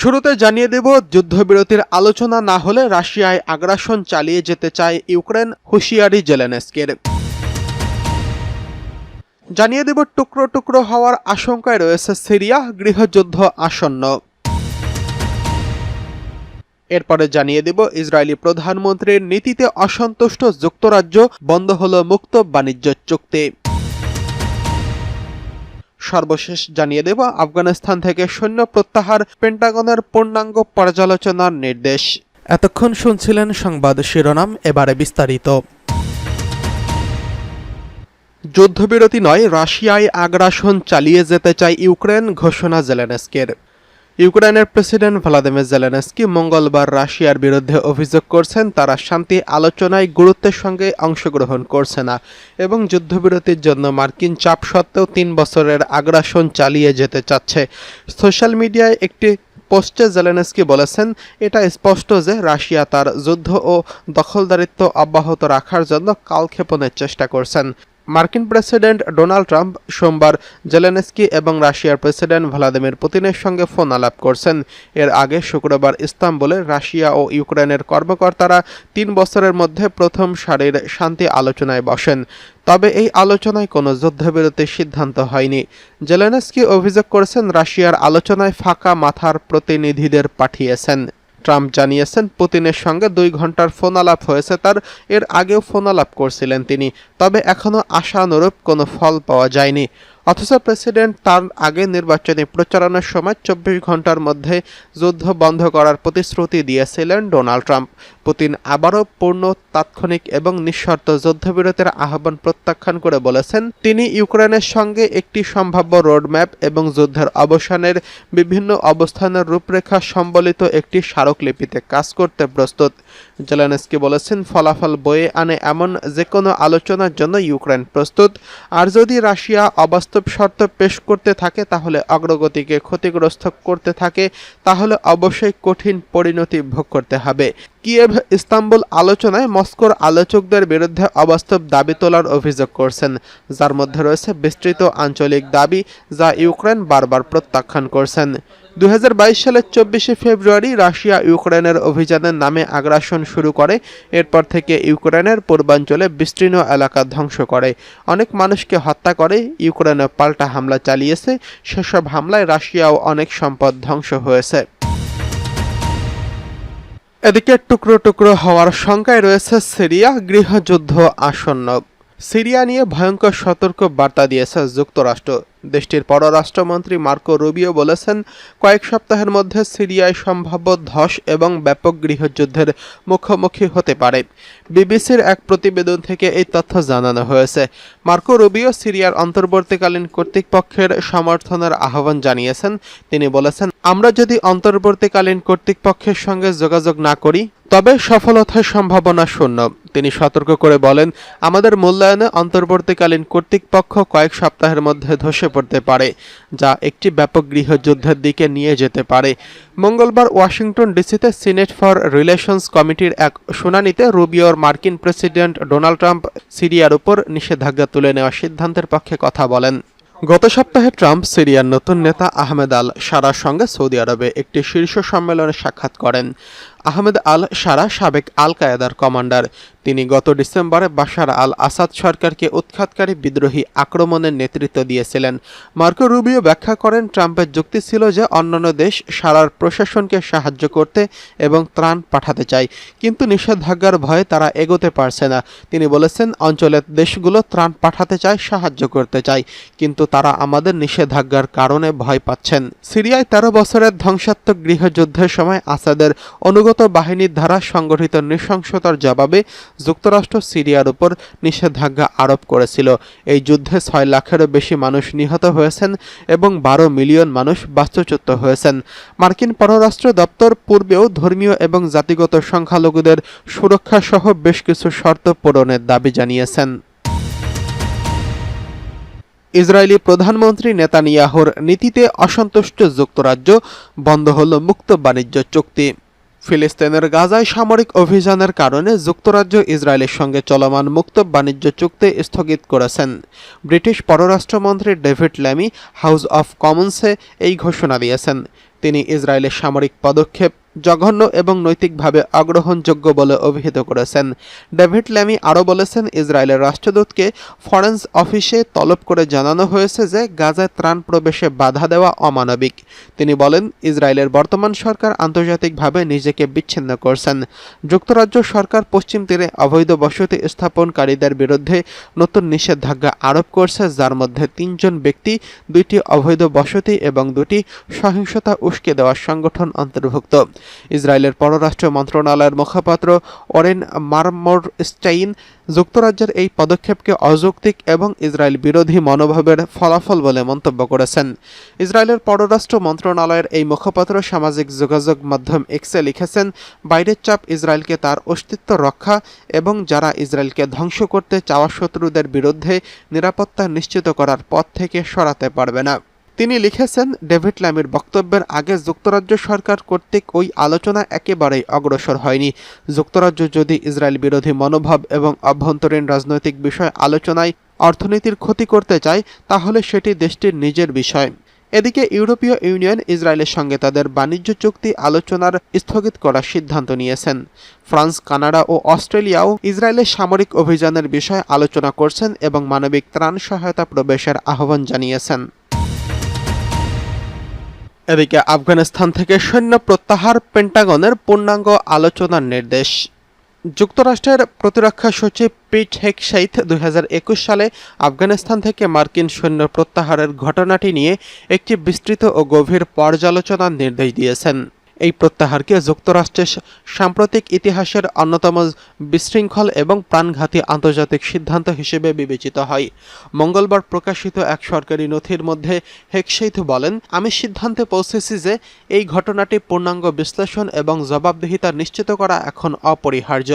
শুরুতে জানিয়ে দেব, যুদ্ধবিরতির আলোচনা না হলে রাশিয়ায় আগ্রাসন চালিয়ে যেতে চায় ইউক্রেন হুঁশিয়ারি জেলেনেস্কের। জানিয়ে দেব, টুকরো টুকরো হওয়ার আশঙ্কায় রয়েছে সিরিয়া গৃহযুদ্ধ আসন্ন। এরপরে জানিয়ে দেব, ইসরায়েলি প্রধানমন্ত্রীর নীতিতে অসন্তুষ্ট যুক্তরাজ্য বন্ধ হল মুক্ত বাণিজ্য চুক্তি। সর্বশেষ জানিয়ে দেব, আফগানিস্তান থেকে সৈন্য প্রত্যাহার, পেন্টাগনের পূর্ণাঙ্গ পর্যালোচনার নির্দেশ। এতক্ষণ শুনছিলেন সংবাদ শিরোনাম, এবারে বিস্তারিত। যুদ্ধবিরতি নয়, রাশিয়ায় আগ্রাসন চালিয়ে যেতে চায় ইউক্রেন, ঘোষণা জেলেনস্কের। ইউক্রেনের প্রেসিডেন্ট ভ্লাদিমির জেলেনস্কি মঙ্গলবার রাশিয়ার বিরুদ্ধে অভিযোগ করছেন, তারা শান্তি আলোচনায় গুরুত্বের সঙ্গে অংশগ্রহণ করছে না এবং যুদ্ধবিরতির জন্য মার্কিন চাপ সত্ত্বেও তিন বছরের আগ্রাসন চালিয়ে যেতে চাচ্ছে। সোশ্যাল মিডিয়ায় একটি পোস্টে জেলেনস্কি বলেছেন, এটা স্পষ্ট যে রাশিয়া তার যুদ্ধ ও দখলদারিত্ব অব্যাহত রাখার জন্য কালক্ষেপণের চেষ্টা করছেন। মার্কিন প্রেসিডেন্ট ডোনাল্ড ট্রাম্প সোমবার জেলেনস্কি এবং রাশিয়ার প্রেসিডেন্ট ভ্লাদিমির পুতিনের সঙ্গে ফোন আলাপ করছেন। এর আগে শুক্রবার ইস্তাম্বুলে রাশিয়া ও ইউক্রেনের কর্মকর্তারা তিন বছরের মধ্যে প্রথম সারির শান্তি আলোচনায় বসেন। তবে এই আলোচনায় কোনো যুদ্ধবিরতির সিদ্ধান্ত হয়নি। জেলেনস্কি অভিযোগ করেছেন, রাশিয়ার আলোচনায় ফাঁকা মাথার প্রতিনিধিদের পাঠিয়েছেন। ট্রাম্প জানিয়েছেন, পুতিনের সঙ্গে দুই ঘণ্টার ফোন আলাপ হয়েছে, তার এর আগেও ফোন আলাপ করছিলেন তিনি। তবে এখনও আশানুরূপ কোনো ফল পাওয়া যায়নি। অথচ প্রেসিডেন্ট তার আগে নির্বাচনী প্রচারণার সময় চব্বিশ ঘণ্টার মধ্যে যুদ্ধ বন্ধ করার প্রতিশ্রুতি দিয়েছিলেন ডোনাল্ড ট্রাম্প। পুতিন আবারও পূর্ণ, তাৎক্ষণিক এবং নিঃশর্ত যুদ্ধবিরতির আহ্বান প্রত্যাখ্যান করে বলেছেন, তিনি ইউক্রেনের সঙ্গে একটি সম্ভাব্য রোডম্যাপ এবং যুদ্ধের অবসানের বিভিন্ন অবস্থানের রূপরেখা সম্বলিত একটি স্মারকলিপিতে কাজ করতে প্রস্তুত। জেলেনস্কি বলেছেন, ফলাফল বয়ে আনে এমন যে কোনো আলোচনার জন্য ইউক্রেন প্রস্তুত। আর যদি রাশিয়া অবাস্তব শর্ত পেশ করতে থাকে, তাহলে অগ্রগতিকে ক্ষতিগ্রস্ত করতে থাকে, তাহলে অবশ্যই কঠিন পরিণতি ভোগ করতে হবে। কিয়েভ ইস্তাম্বুল আলোচনায় মস্কোর আলোচকদের বিরুদ্ধে অবাস্তব দাবি তোলার অভিযোগ করছেন। যার মধ্যে রয়েছে বিস্তৃত আঞ্চলিক দাবি, যা ইউক্রেন বারবার প্রত্যাখ্যান করছেন। দু হাজার বাইশ সালের চব্বিশে ফেব্রুয়ারি রাশিয়া ইউক্রেনের অভিযানের নামে আগ্রাসন শুরু করে। এরপর থেকে ইউক্রেনের পূর্বাঞ্চলে বিস্তীর্ণ এলাকা ধ্বংস করে। অনেক মানুষকে হত্যা করে, ইউক্রেনে পাল্টা হামলা চালিয়েছে। সেসব হামলায় রাশিয়াও অনেক সম্পদ ধ্বংস হয়েছে। এদিকে টুকরো টুকরো হওয়ার শঙ্কায় রয়েছে সিরিয়া গৃহযুদ্ধ আসন্ন। সিরিয়া নিয়ে ভয়ঙ্কর সতর্ক বার্তা দিয়েছে যুক্তরাষ্ট্র। দেশটির পররাষ্ট্রমন্ত্রী মার্কো রুবিও বলেছেন, কয়েক সপ্তাহের মধ্যে সিরিয়ায় সম্ভাব্য ধস এবং ব্যাপক গৃহযুদ্ধের মুখোমুখি হতে পারে। বিবিসির এক প্রতিবেদন থেকে এই তথ্য জানানো হয়েছে। মার্কো রুবিও সিরিয়ার অন্তর্বর্তীকালীন কর্তৃপক্ষের সমর্থনের আহ্বান জানিয়েছেন। তিনি বলেছেন, আমরা যদি অন্তর্বর্তীকালীন কর্তৃপক্ষের সঙ্গে যোগাযোগ না করি তবে সফলতার সম্ভাবনা শূন্য। তিনি সতর্ক করে বলেন, আমাদের মূল্যায়নে অন্তর্বর্তীকালীন কর্তৃপক্ষ কয়েক সপ্তাহের মধ্যে ধসে পড়তে পারে, যা একটি ব্যাপক গৃহযুদ্ধের দিকে নিয়ে যেতে পারে। মঙ্গলবার ওয়াশিংটন ডিসিতে সিনেট ফর রিলেশনস কমিটির এক শুনানিতে রুবিওর মার্কিন প্রেসিডেন্ট ডোনাল্ড ট্রাম্প সিরিয়ার উপর নিষেধাজ্ঞা তুলে নেওয়ার সিদ্ধান্তের পক্ষে কথা বলেন। গত সপ্তাহে ট্রাম্প সিরিয়ার নতুন নেতা আহমেদ আল সারার সঙ্গে সৌদি আরবে একটি শীর্ষ সম্মেলনে সাক্ষাৎ করেন। আহমেদ আল সারা সাবেক আল কায়েদার কমান্ডার। তিনি গত ডিসেম্বরে বাশার আল আসাদ সরকারকে উৎখাতকারী বিদ্রোহী আক্রমণের নেতৃত্ব দিয়েছিলেন। মার্কো রুবিও ব্যাখ্যা করেন, ট্রাম্পের যুক্তি ছিল যে অন্যান্য দেশ সারার প্রশাসনকে সাহায্য করতে এবং ত্রাণ পাঠাতে চায়, কিন্তু নিষেধাজ্ঞার ভয়ে তারা এগোতে পারছে না। তিনি বলেছেন, অঞ্চলের দেশগুলো ত্রাণ পাঠাতে চায়, সাহায্য করতে চায়, কিন্তু তারা আমাদের নিষেধাজ্ঞার কারণে ভয় পাচ্ছেন। সিরিয়ায় তেরো বছরের ধ্বংসাত্মক গৃহযুদ্ধের সময় আসাদের অনুগত বাহিনীর দ্বারা সংগঠিত নৃশংসতার জবাবে যুক্তরাষ্ট্র সিরিয়ার উপর নিষেধাজ্ঞা আরোপ করেছিল। এই যুদ্ধে ছয় লাখেরও বেশি মানুষ নিহত হয়েছেন এবং বারো মিলিয়ন মানুষ বাস্তুচ্যুত হয়েছেন। মার্কিন পররাষ্ট্র দপ্তর পূর্বেও ধর্মীয় এবং জাতিগত সংখ্যালঘুদের সুরক্ষা সহ বেশ কিছু শর্ত পূরণের দাবি জানিয়েছেন। ইসরায়েলি প্রধানমন্ত্রী নেতানিয়াহুর নীতিতে অসন্তুষ্ট যুক্তরাজ্য বন্ধ হল মুক্ত বাণিজ্য চুক্তি। ফিলিস্তিনের গাজায় সামরিক অভিযানের কারণে যুক্তরাজ্য ইসরায়েলের সঙ্গে চলমান মুক্ত বাণিজ্য চুক্তি স্থগিত করেছেন। ব্রিটিশ পররাষ্ট্রমন্ত্রী ডেভিড ল্যামি হাউস অফ কমন্সে এই ঘোষণা দিয়েছেন। তিনি ইসরায়েলের সামরিক পদক্ষেপ জঘন্য এবং নৈতিকভাবে অগ্রহণযোগ্য বলে অভিহিত করেছেন। ডেভিড ল্যামি আরও বলেছেন, ইসরায়েলের রাষ্ট্রদূতকে ফরেন্স অফিসে তলব করে জানানো হয়েছে যে গাজায় ত্রাণ প্রবেশে বাধা দেওয়া অমানবিক। তিনি বলেন, ইসরায়েলের বর্তমান সরকার আন্তর্জাতিকভাবে নিজেকে বিচ্ছিন্ন করছেন। যুক্তরাজ্য সরকার পশ্চিম তীরে অবৈধ বসতি স্থাপনকারীদের বিরুদ্ধে নতুন নিষেধাজ্ঞা আরোপ করছে, যার মধ্যে তিনজন ব্যক্তি, দুইটি অবৈধ বসতি এবং দুটি সহিংসতা উস্কে দেওয়ার সংগঠন অন্তর্ভুক্ত। ইসরায়েলের পররাষ্ট্র মন্ত্রণালয়ের মুখপাত্র অরেন মারমোর স্টাইন যুক্তরাজ্যের এই পদক্ষেপকে অযৌক্তিক এবং ইসরায়েল বিরোধী মনোভাবের ফলাফল বলে মন্তব্য করেছেন। ইসরায়েলের পররাষ্ট্র মন্ত্রণালয়ের এই মুখপাত্র সামাজিক যোগাযোগ মাধ্যম এক্সে লিখেছেন, বাইরের চাপ ইসরায়েলকে তার অস্তিত্ব রক্ষা এবং যারা ইসরায়েলকে ধ্বংস করতে চাওয়া শত্রুদের বিরুদ্ধে নিরাপত্তা নিশ্চিত করার পথ থেকে সরাতে পারবে না। তিনি লিখেছেন, ডেভিড ল্যামির বক্তব্যের আগে যুক্তরাজ্য সরকার কর্তৃক ওই আলোচনা একেবারেই অগ্রসর হয়নি। যুক্তরাজ্য যদি ইসরায়েল বিরোধী মনোভাব এবং অভ্যন্তরীণ রাজনৈতিক বিষয় আলোচনায় অর্থনীতির ক্ষতি করতে চায়, তাহলে সেটি দেশটির নিজের বিষয়। এদিকে ইউরোপীয় ইউনিয়ন ইসরায়েলের সঙ্গে তাদের বাণিজ্য চুক্তি আলোচনার স্থগিত করার সিদ্ধান্ত নিয়েছেন। ফ্রান্স, কানাডা ও অস্ট্রেলিয়াও ইসরায়েলের সামরিক অভিযানের বিষয়ে আলোচনা করছেন এবং মানবিক ত্রাণ সহায়তা প্রবেশের আহ্বান জানিয়েছেন। এদিকে আফগানিস্তান থেকে সৈন্য প্রত্যাহার পেন্টাগনের পূর্ণাঙ্গ আলোচনার নির্দেশ। যুক্তরাষ্ট্রের প্রতিরক্ষা সচিব পিট হেকসাইথ দুই সালে আফগানিস্তান থেকে মার্কিন সৈন্য প্রত্যাহারের ঘটনাটি নিয়ে একটি বিস্তৃত ও গভীর পর্যালোচনার নির্দেশ দিয়েছেন। এই প্রত্যাহারকে যুক্তরাষ্ট্রের সাম্প্রতিক ইতিহাসের অন্যতম বিশৃঙ্খল এবং প্রাণঘাতী আন্তর্জাতিক সিদ্ধান্ত হিসেবে বিবেচিত হয়। মঙ্গলবার প্রকাশিত এক সরকারি নথির মধ্যে হেকসেইথ বলেন, আমি সিদ্ধান্তে পৌঁছেছি যে এই ঘটনাটি পূর্ণাঙ্গ বিশ্লেষণ এবং জবাবদিহিতা নিশ্চিত করা এখন অপরিহার্য।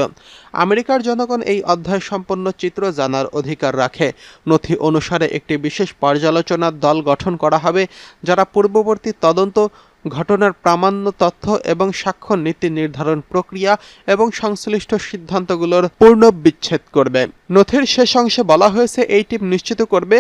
আমেরিকার জনগণ এই অধ্যায় সম্পন্ন চিত্র জানার অধিকার রাখে। নথি অনুসারে একটি বিশেষ পর্যালোচনার দল গঠন করা হবে, যারা পূর্ববর্তী তদন্ত ঘটনার প্রামাণ্য তথ্য এবং সাক্ষ্য নীতি নির্ধারণ প্রক্রিয়া এবং সংশ্লিষ্ট সিদ্ধান্তগুলোর পূর্ণ বিচ্ছেদ করবে। নথির শেষ অংশে বলা হয়েছে, এই টিম নিশ্চিত করবে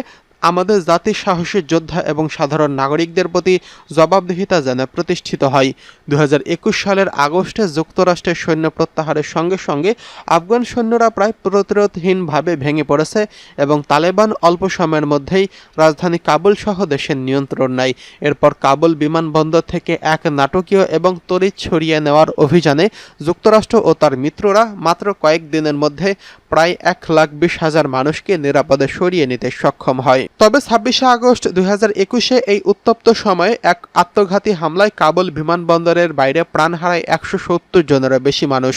আমাদের জাতির সাহসী যোদ্ধা এবং সাধারণ নাগরিকদের প্রতি জবাবদিহিতা যেন প্রতিষ্ঠিত হয়। দু হাজার একুশ সালের আগস্টে যুক্তরাষ্ট্রের সৈন্য প্রত্যাহারের সঙ্গে সঙ্গে আফগান সৈন্যরা প্রায় প্রতিরোধহীনভাবে ভেঙে পড়েছে এবং তালেবান অল্প সময়ের মধ্যেই রাজধানী কাবুল সহ দেশের নিয়ন্ত্রণ নেয়। এরপর কাবুল বিমানবন্দর থেকে এক নাটকীয় এবং তড়িৎ ছড়িয়ে নেওয়ার অভিযানে যুক্তরাষ্ট্র ও তার মিত্ররা মাত্র কয়েক দিনের মধ্যে প্রায় এক লাখ বিশ হাজার মানুষকে নিরাপদে সরিয়ে নিতে সক্ষম হয়। তবে ছাব্বিশে আগস্ট দুই একুশে এই উত্তপ্ত সময়ে এক আত্মঘাতী হামলায় কাবুল বিমানবন্দরের বাইরে প্রাণ হারায় একশো সত্তর জনেরও বেশি মানুষ।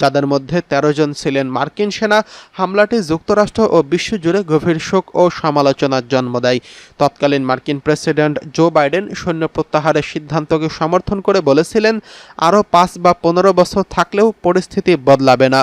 যাদের মধ্যে তেরো জন ছিলেন মার্কিন সেনা। হামলাটি যুক্তরাষ্ট্র ও বিশ্বজুড়ে গভীর শোক ও সমালোচনার জন্ম দেয়। তৎকালীন মার্কিন প্রেসিডেন্ট জো বাইডেন সৈন্য প্রত্যাহারের সিদ্ধান্তকে সমর্থন করে বলেছিলেন, আরও পাঁচ বা পনেরো বছর থাকলেও পরিস্থিতি বদলাবে না।